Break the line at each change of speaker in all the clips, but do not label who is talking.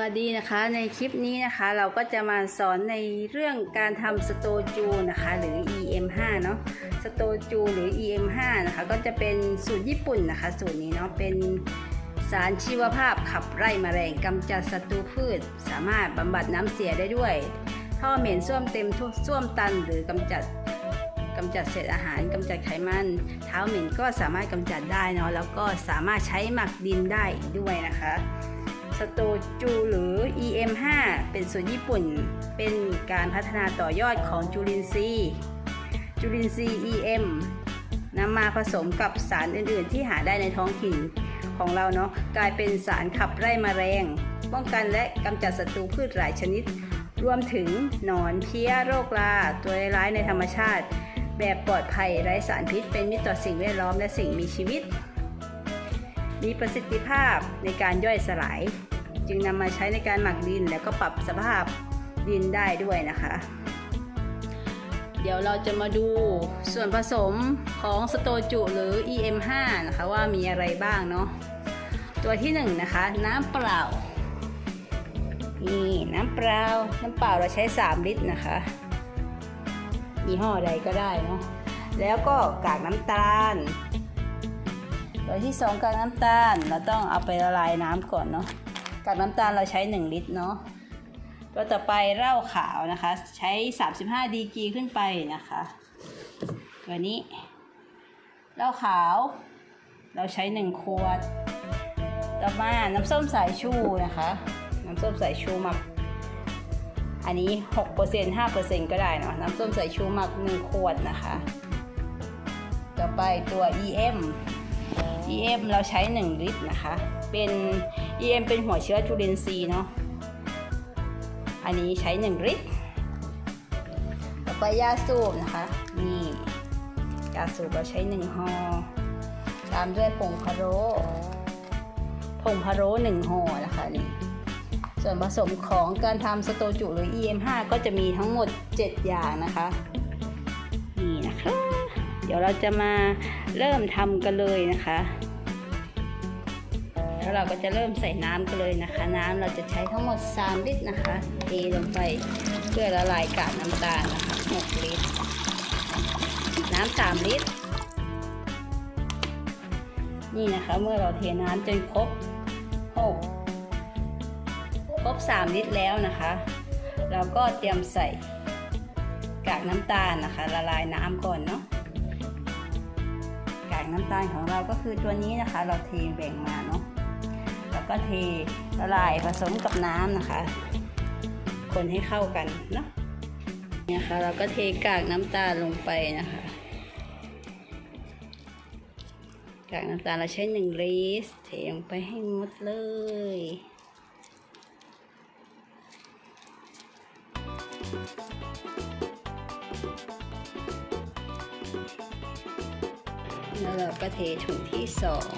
วัสดีนะคะในคลิปนี้นะคะเราก็จะมาสอนในเรื่องการทำสโตจูนะคะหรือ EM5 เนาะสโตจูหรือ EM5 นะคะก็จะเป็นสูตรญี่ปุ่นนะคะ สูตรนี้เนาะเป็นสารชีวภาพขับไล่แมลงกำจัดศัตรูพืช สามารถบำบัดน้ำเสียได้ด้วย ท่อเหม็นส้วมเต็มทุกส้วมตันหรือกำจัดกำจัดเศษอาหารกำจัดไขมัน เท้าเหม็นก็สามารถกำจัดได้เนาะแล้วก็สามารถใช้หมักดินได้ด้วยนะคะ สโตจูหรือ EM5 เป็นสูตรญี่ปุ่น เป็นการพัฒนาต่อยอดของจุลินทรีย์ จุลินทรีย์ EM นำมาผสมกับสารอื่น ๆ ที่หาได้ในท้องถิ่นของเราเนาะกลายเป็นสารขับไล่แมลงป้องกันและกำจัดศัตรูพืชหลายชนิด รวมถึงหนอนเพี้ยโรคราตัวร้ายในธรรมชาติ แบบปลอดภัยไร้สารพิษ เป็นมิตรต่อสิ่งแวดล้อมและสิ่งมีชีวิต มีประสิทธิภาพในการย่อยสลาย จึงนำมาใช้ในการหมักดิน แล้วก็ปรับสภาพดินได้ด้วยนะคะ เดี๋ยวเราจะมาดูส่วนผสมของสโตจูหรือ EM5 นะคะว่ามีอะไรบ้างเนาะตัวที่1นงนะคะน้ำเปล่านี่น้ำเปล่า น้ำเปล่าเราใช้ 3 ลิตรนะคะยี่ห้อใดก็ได้เนาะแล้วก็กากน้ำตาลตัวที่ 2กากน้ำตาลเราต้องเอาไปละลายน้ำก่อนเนาะ กากน้ำตาลเราใช้ 1 ลิตรเนาะตัวต่อไปเหล้าขาวนะคะ ใช้ 35 ดีกรีขึ้นไปนะคะ ตัวนี้เหล้าขาว เราใช้ 1 ขวด ต่อมาน้ำส้มสายชูนะคะ น้ำส้มสายชูหมัก อันนี้ 6% 5%ก็ได้เนาะน้ำส้มสายชูหมัก 1 ขวดนะคะ ต่อไปตัว EM EM เราใช้ 1 ลิตรนะคะ เป็น EM เป็นหัวเชื้อจุลินทรีย์เนาะ อันนี้ใช้1ลิตรต่อไปยาสูบนะคะ นี่ยาสูบเราใช้1ห่อตามด้วยผงพะโล้ผงพะโล้1ห่อนะคะนี่ส่วนผสมของการทำสโตจุหรือ EM5 ก็จะมีทั้งหมด 7 อย่างนะคะ นี่นะคะ เดี๋ยวเราจะมาเริ่มทำกันเลยนะคะ แล้วเราก็จะเริ่มใส่น้ำกันเลยนะคะ น้ำเราจะใช้ทั้งหมด 3 ลิตรนะคะเทลงไปเพื่อละลายกากน้ำตาลนะคะ6ลิตร น้ำ3ลิตร นี่นะคะเมื่อเราเทน้ำจนครบ6ครบ 3 ลิตรแล้วนะคะ เราก็เตรียมใส่กากน้ำตาลนะคะ ละลายน้ำก่อนเนาะกากน้ำตาลของเราก็คือตัวนี้นะคะ เราเทแบ่งมาเนาะ ก็เทละลายผสมกับน้ำนะคะ คนให้เข้ากันเนาะนี่นะคะเราก็เทกากน้ำตาลลงไปนะคะ กากน้ำตาลเราใช้หนึ่งลิตรเทลงไปให้หมดเลยแล้วเราก็เทถุงที่สอง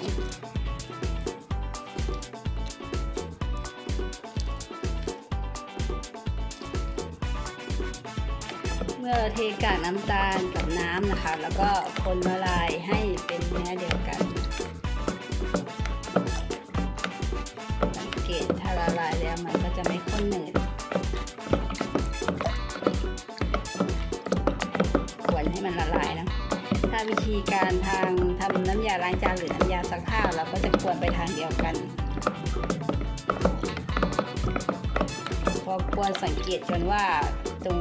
เมื่อเทกากน้ำตาลกับน้ำนะคะ แล้วก็คนละลายให้เป็นเนื้อเดียวกันสังเกตถ้าละลายแล้วมันก็จะไม่ข้นหนืดควรให้มันละลายนะถ้าวิธีการทางทำน้ำยาล้างจานหรือน้ำยาซักผ้าเราก็จะควรไปทางเดียวกันพอควรสังเกตจนว่า ตรง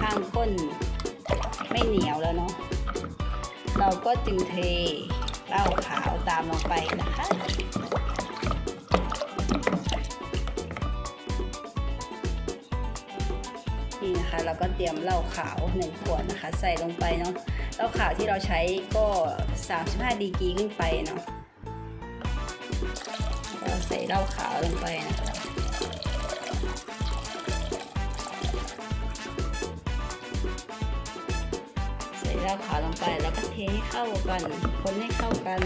ข้างก้นไม่เหนียวแล้วเนาะเราก็จึงเทเหล้าขาวตามลงไปนะคะนี่นะคะเราก็เตรียมเหล้าขาวหนึ่งขวดนะคะ ใส่ลงไปเนาะเหล้าขาวที่เราใช้ก็ 35ดีกรีขึ้นไปเนาะเราใส่เหล้าขาวลงไปนะคะ ใส่เหล้าขาลงไปแล้วก็เทให้เข้ากัน คนให้เข้ากัน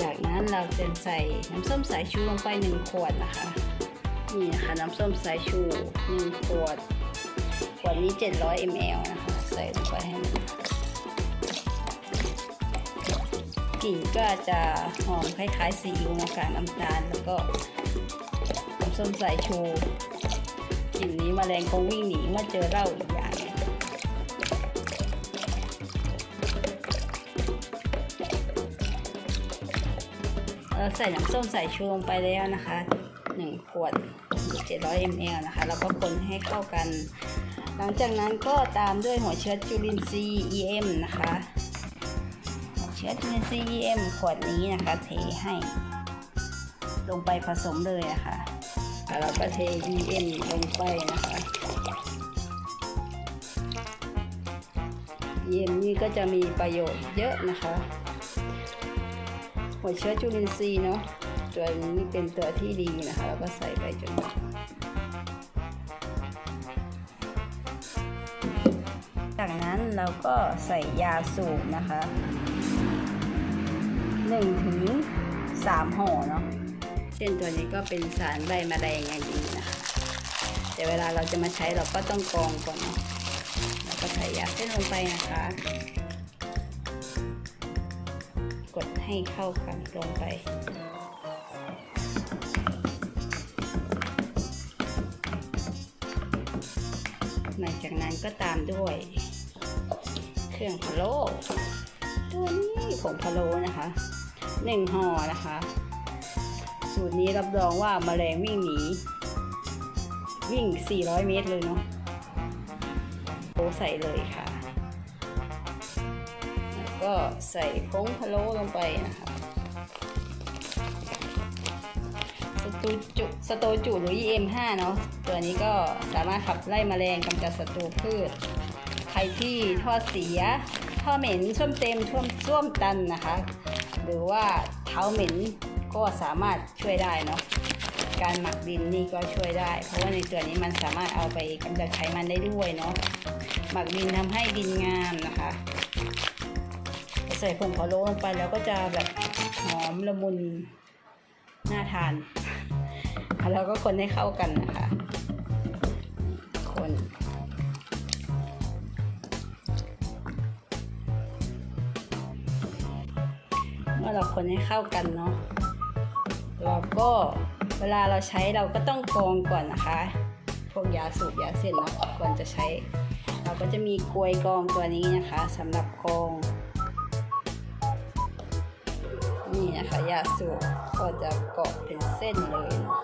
จากนั้นเราจะใส่น้ำส้มสายชูลงไป1ขวดนะคะ นี่นะคะน้ำส้มสายชู1ขวด ขวดนี้ 700 ml นะคะ ใส่ลงไปให้หมดกลิ่นก็จะหอมคล้ายๆซีอิ๊วมะกากน้ำตาลแล้วก็ ส้มสายชูกลิ่นนี้มแมลงคงวิ่งหนีเมื่อเจอเหล้าอีกอย่างเราใส่น้ำส้มสายชูลงไปแล้วนะคะ 1 ขวด 700 ml นะคะ แล้วก็คนให้เข้ากัน หลังจากนั้นก็ตามด้วยหัวเชื้อจุลินทรีย์ EM นะคะ หัวเชื้อจุลินทรีย์ EM ขวดนี้นะคะ เทให้ ลงไปผสมเลยนะคะ เราก็เท EM ลงไปนะคะ EM นี่ก็จะมีประโยชน์เยอะนะคะ หัวเชื้อจุลินทรีย์เนาะตัวนี้เป็นตัวที่ดีนะคะแล้วก็ใส่ไปจนหมดจากนั้นเราก็ใส่ยาสูบนะคะ1ถึง3ห่อเนาะ เส้นตัวนี้ก็เป็นสารใบมะแรงอย่างดีนะคะ แต่เวลาเราจะมาใช้เราก็ต้องกรองก่อนเนาะแล้วก็ใส่ยาเส้นลงไปนะคะ กดให้เข้ากันลงไปหลังจากนั้นก็ตามด้วย เครื่องพะโล้ตัวนี้ผงพะโล้นะคะหนึ่งห่อนะคะ สูตรนี้รับรองว่าแมลงวิ่งหนี วิ่ง 400 เมตรเลยเนาะโอใส่เลยค่ะ แล้วก็ใส่ผงพะโล้ลงไปนะคะสตูจุสโตจูหรือ EM5 เนาะตัวนี้ก็สามารถขับไล่แมลงกำจัดศัตรูพืช ใครที่ท่อเสีย ท่อเหม็นช่วมเต็มช่วมช่วมตันนะคะ หรือว่าเท้าเหม็น ก็สามารถช่วยได้เนาะการหมักดินนี่ก็ช่วยได้ เพราะว่าในตัวนี้มันสามารถเอาไปกำจัดไขมันได้ด้วยเนาะหมักดินทำให้ดินงามนะคะใส่ผงพะโล้ลงไปแล้วก็จะแบบหอมละมุนน่าทาน แล้วก็คนให้เข้ากันนะคะ คนเมื่อเราคนให้เข้ากันเนาะ เราก็เวลาเราใช้เราก็ต้องกรองก่อนนะคะ พวกยาสูบยาเส้นเนาะก่อนจะใช้ เราก็จะมีกลวยกรองตัวนี้นะคะสำหรับกรองนี่นะคะยาสูบก็จะเกาะเป็นเส้นเลยนะ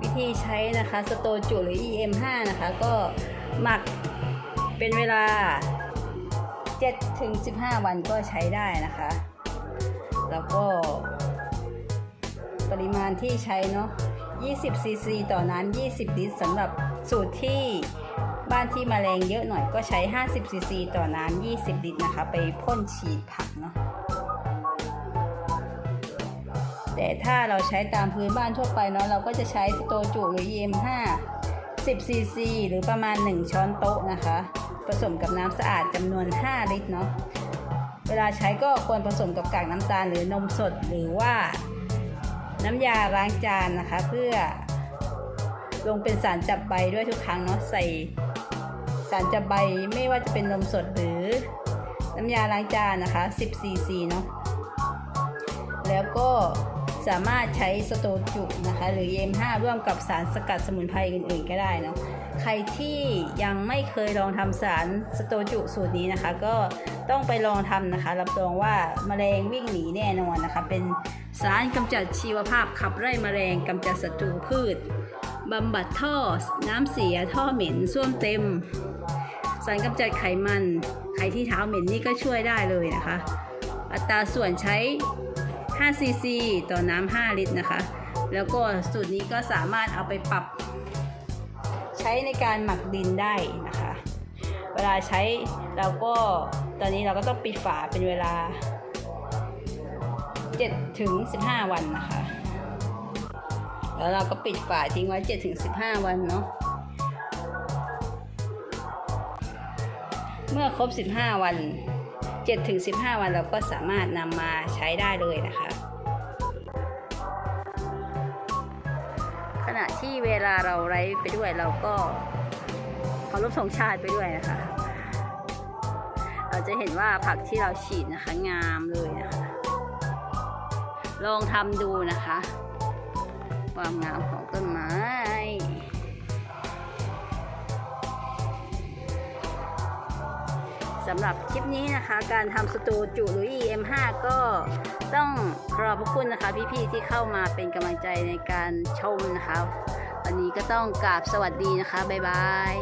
วิธีใช้นะคะสโตจูหรือ EM5 นะคะ ก็หมัก เป็นเวลา 7 ถึง 15 วันก็ใช้ได้นะคะ แล้วก็ ปริมาณที่ใช้เนาะ 20 ซีซี ต่อน้ำ 20 ลิตรสำหรับสูตรที่บ้านที่มแมลงเยอะหน่อยก็ใช้ 50 ซีซี ต่อน้ำ 20 ลิตรนะคะ ไปพ่นฉีดผักเนาะแต่ถ้าเราใช้ตามพื้นบ้านทั่วไปเนาะเราก็จะใช้สโตจูหรือ EM5 10 ซีซี หรือประมาณ 1 ช้อนโต๊ะนะคะ ผสมกับน้ำสะอาดจำนวน 5 ลิตรเนาะเวลาใช้ก็ควรผสมกับกากน้ำตาลหรือนมสดหรือว่าน้ำยาล้างจานนะคะ เพื่อลงเป็นสารจับใบด้วยทุกครั้งเนาะใส่สารจับใบไม่ว่าจะเป็นนมสดหรือน้ำยาล้างจานนะคะ 10ซีซีเนาะแล้วก็ สามารถใช้สโตจุนะคะ หรือ EM5 ร่วมกับสารสกัดสมุนไพรอื่นๆก็ได้เนาะใครที่ยังไม่เคยลองทำสารสโตจุสูตรนี้นะคะ ก็ต้องไปลองทำนะคะ รับรองว่าแมลงวิ่งหนีแน่นอนนะคะ เป็นสารกำจัดชีวภาพขับไล่แมลงกำจัดศัตรูพืชบำบัดท่อน้ำเสียท่อเหม็นส้วมเต็ม สารกำจัดไขมันใครที่เท้าเหม็นนี่ก็ช่วยได้เลยนะคะ อัตราส่วนใช้ 5 ซีซี ต่อน้ำ5ลิตรนะคะ แล้วก็สูตรนี้ก็สามารถเอาไปปรับใช้ในการหมักดินได้นะคะ เวลาใช้เราก็ตอนนี้เราก็ต้องปิดฝาเป็นเวลา7ถึง15 วันนะคะ แล้วเราก็ปิดฝาทิ้งไว้7ถึง15 วันเนาะ เมื่อครบ 15 วัน7ถึง15 วันเราก็สามารถนำมาใช้ได้เลยนะคะ ณะที่เวลาเราไลฟ์ไปด้วยเราก็เคารพธงชาติไปด้วยนะคะ เราจะเห็นว่าผักที่เราฉีดนะคะ งามเลยนะคะ ลองทำดูนะคะ ความงามของต้นไม้ สำหรับคลิปนี้นะคะ การทำสตูจุหรือ EM5 ก็ต้องขอบพระคุณนะคะ พี่ๆที่เข้ามาเป็นกำลังใจในการชมนะคะ วันนี้ก็ต้องกราบสวัสดีนะคะ บ๊ายบาย